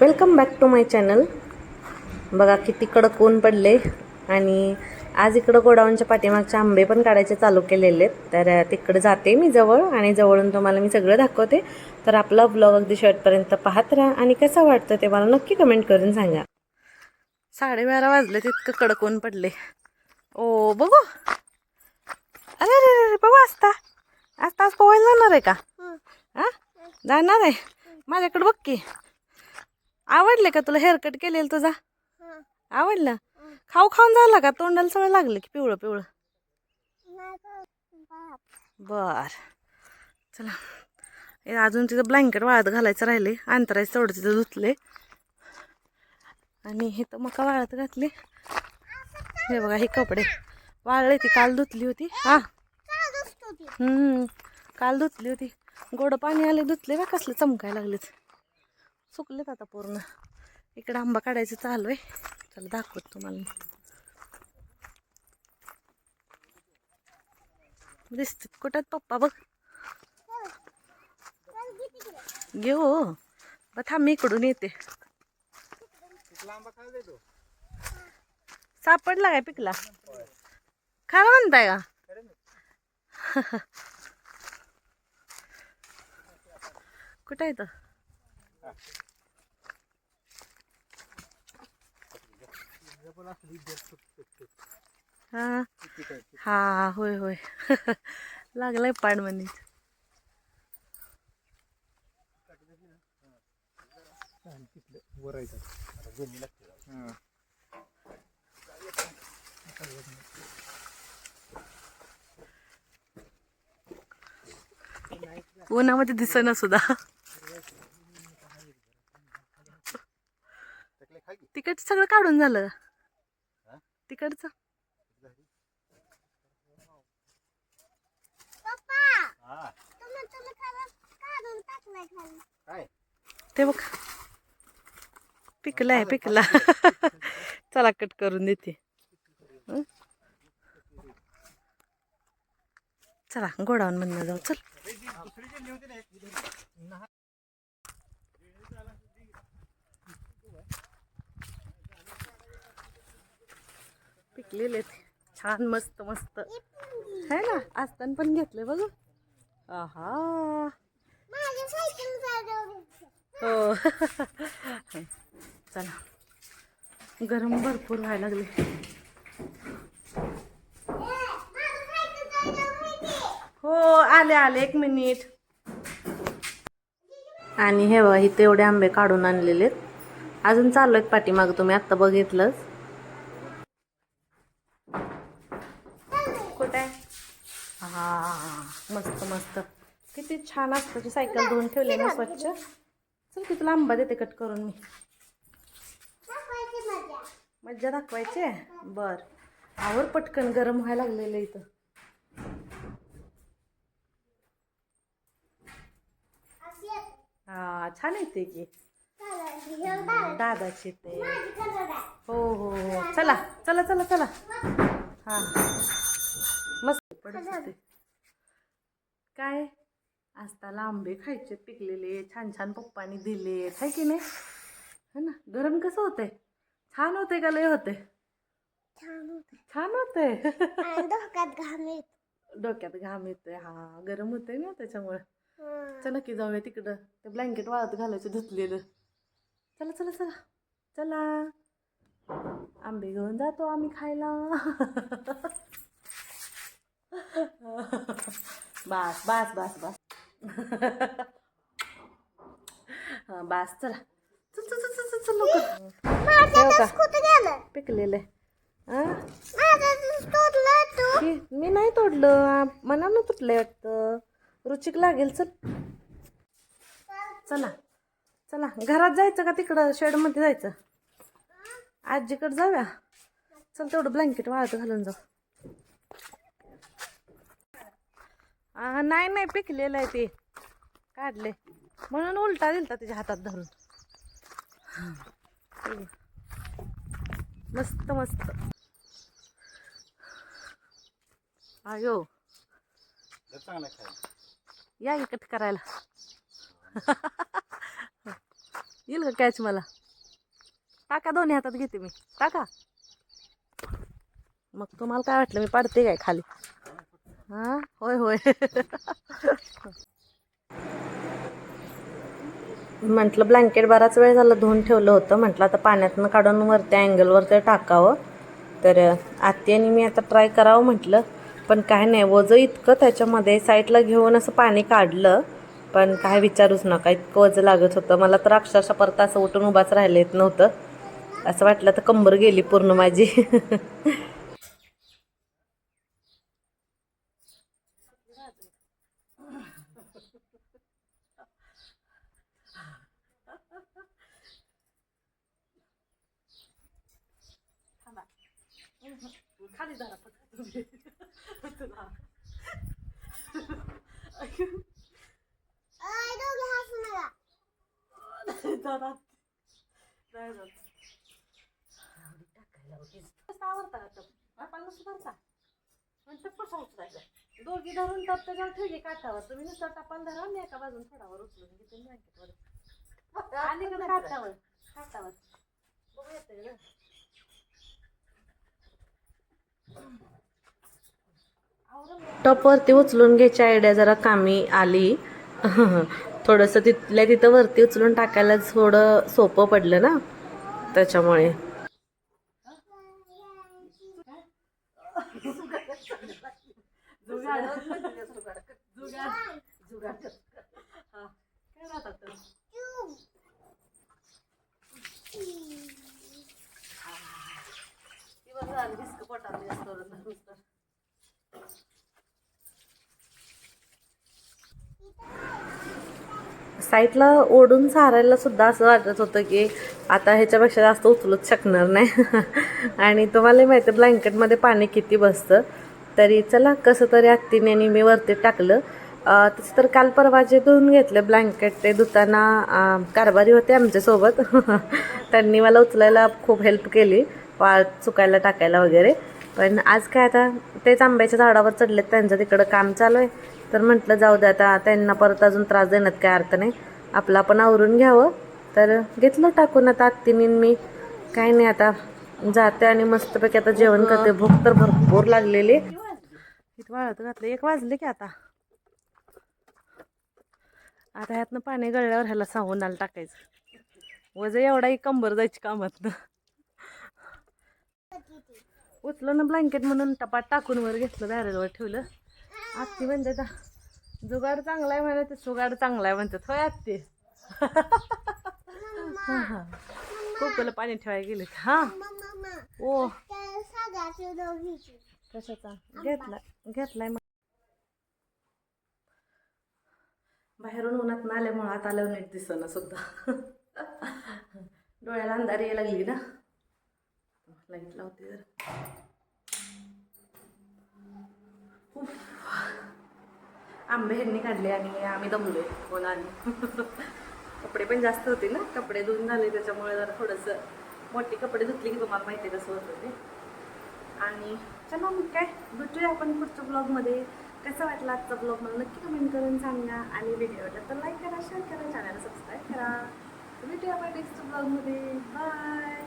Welcome back to my channel बघा किती कडक ऊन पडले आणि आज इकडं गोडाऊनच्या पाठीमागचे आंबे पण काढायचे चालू केलेले आहेत. तर तिकडं जाते मी जवळ आणि जवळून तुम्हाला मी सगळं दाखवते. तर आपला ब्लॉग अगदी शर्टपर्यंत पाहत राहा आणि कसं वाटतं ते मला नक्की कमेंट करून सांगा. साडेबारा वाजले तितकं कडक ऊन पडले. ओ बघू. अरे अरे अरे बघू असता आता आज पोहायला जाणार आहे का? हा? जाणार आहे. माझ्याकडे बघ की. आवडले का तुला हेअरकट केलेलं तुझा? आवडलं? खाऊ खाऊन झाला का? तोंडाला सगळं लागलं की पिवळं पिवळं? बर. चला. हे अजून तिथं ब्लँकेट वाळत घालायचं राहिले. अंतरायचं तेवढं तिथं धुतले आणि हे तर मका वाळत घातले. हे बघा हे कपडे. वाळले ती काल धुतली होती. हा. काल धुतली होती. गोड पाणी आले धुतले बा कसले चमकायला लागलेत. सुकलेत आता पूर्ण. इकडे आंबा काढायचं चालू आहे. चला दाखवत तुम्हाला. दिसतात. कुठं आहेत पप्पा बघ? घेऊ हो. ब थांब इकडून येते. सापडला काय पिकला? खरं म्हणताय का? कुठं आहे तो? हा? हा होय होय. लागलाय पाडमणी उन्हामध्ये दिसना सुद्धा. तिकडचं सगळं काढून झालं. तिकडचं. ते बघ. पिकलाय पिकला. चला कट करून देते? चला गोडाऊन म्हणणं जाऊ. चल. पिकलेले छान मस्त मस्त. है ना? असताना पण घेतले बघ. आहा. हो. चला. गरम भरपूर व्हायला लागले. हो आले आले. एक मिनिट. आणि हे बघा इथे एवढे आंबे काढून आणलेले आहेत. अजून चालू आहेत पाठीमागं. तुम्ही आत्ता बघितलंच कुठे आहे? हा मस्त किती छान असतं ती सायकल धुवून ठेवली ना स्वच्छ. चल की तुला आंबा देते कट करून मी. मज्जा दाखवायची आहे? बर. आवर पटकन गरम व्हायला लागलेलं इथं. हा छान येते की. दादाची ते. हो हो हो. चला चला चला चला. हा. मस्त पडत काय? आजताला आंबे खायचे पिकलेले छान छान पप्पानी दिले आहे की नाही? है ना? गरम कसं होतंय? छान होते का लय होते छान होते डोक्यात घाम येत. डोक्यात घाम येतोय. हा गरम होतंय ना त्याच्यामुळे. चला की जाऊया तिकडं. ते ब्लँकेट वाळत घालायचं धुतलेलं. चला चला चला. चला. आंबे घेऊन जातो आम्ही खायला. बास बास बास बास. हा बास चला. चल चल चल चल, चल चल लवकर ठेव का? कुठे गेलं? पिकलेलं हा? की मी नाही तोडलं. मनानं तुटलंय वाटतं. रुचिक लागेल चल. चला चला. घरात जायचं का तिकडं? शेडमध्ये जायचं? आजीकडे जाऊया. चल तेवढं ब्लँकेट वाळत घालून जाऊ. नाही नाही पिकलेलं आहे ते. काढले म्हणून उलटा दिलता त्याच्या हातात धरून. मस्त मस्त. आयो. या की कट करायला. येईल का कॅच मला? टाका दोन्ही हातात घेते मी. टाका. मग तुम्हाला काय वाटलं मी पाडते काय खाली? हा? होय होय. म्हटलं ब्लँकेट बराच वेळ झाला धुवून ठेवलं होतं. म्हटलं आता पाण्यातनं काढून वरत्या अँगलवर ते टाकावं. तर आत्ती आणि मी आता ट्राय करावं म्हटलं. पण काय नाही वजं इतकं त्याच्यामध्ये साईडला घेऊन असं पाणी काढलं. पण काय विचारूच नका इतकं वजं लागत होतं. मला तर अक्षरशः परत असं उठून उभाच राहिलं येत नव्हतं. असं वाटलं तर कंबर गेली पूर्ण माझी. खाली जरा अय, दोघे हसू नका. दोघी धरून टप त्याच्यावर ठेवली काठावर. तुम्ही नुसतं टपाल धरा मी एका बाजून थोडावर उचलून घेते ब्लँकेटवर आणि काठावर. काठावर बघू येतंय टॉपवरती उचलून घ्यायची आयडिया जरा कामी आली. थोडंसं तिथल्या तिथं वरती उचलून टाकायला थोडं सोपं पडलं ना त्याच्यामुळे. साईडला ओढून सारायला सुद्धा असं वाटत होतं की आता ह्याच्यापेक्षा जास्त उचलूच शकणार नाही. आणि तुम्हाला माहिती आहे ब्लँकेटमध्ये पाणी किती बसतं? तरी चला कसं तरी आत्तीने आणि मी वरती टाकलं. तसं तर काल परवा जे धुवून घेतलं ब्लँकेट ते धुताना कारभारी होते आमच्यासोबत. त्यांनी मला उचलायला खूप हेल्प केली वाळ चुकायला टाकायला वगैरे. पण आज काय आता तेच आंब्याच्या झाडावर चढलेत त्यांचं तिकडं काम चालू आहे. तर म्हटलं जाऊ दे आता त्यांना परत अजून त्रास देण्यात काय अर्थ नाही. आपलं आपण आवरून घ्यावं. तर घेतलं टाकून आता आत्तीनी मी. काय नाही आता जाते आणि मस्तपैकी आता जेवण करते. भूक तर भरपूर लागलेली. वाळत घातलं एक वाजले की आता. आता ह्यातनं पाणी गळल्यावर ह्याला सावून टाकायचं. वजन एवढाही कंबर जायची कामात उचलं ना ब्लँकेट म्हणून टपाट टाकून वर घेतलं बॅरलवर ठेवलं. आत्ती म्हणते जुगाड चांगला आहे म्हणते सुगाड चांगला आहे म्हणतात. होय आत्ती. कोकला पाणी ठेवायला गेले हा? ओ. कशाचा? घेतला घेतलाय मग. बाहेरून उन्हात ना आल्यामुळं आत आल्यावर नीट दिसना सुद्धा. डोळ्याला अंधारी यायला लागली ना? लाइट लावते जरा. आंबे ह्यांनी काढले आणि आम्ही दमलो कोण आली? कपडे पण जास्त होते ना. कपडे धुवून झाले त्याच्यामुळे जरा थोडंसं मोठे कपडे धुतले की तुम्हाला माहिती आहे कसं होतं ते. आणि चला मग काय भेटूया आपण पुढच्या ब्लॉगमध्ये कसं वाटलं आजचा ब्लॉग मला नक्की कमेंट करून सांगा. आणि व्हिडिओ आवडला तर लाईक करा शेअर करा चॅनल सबस्क्राईब करा. भेटूया आपण नेक्स्ट ब्लॉगमध्ये बाय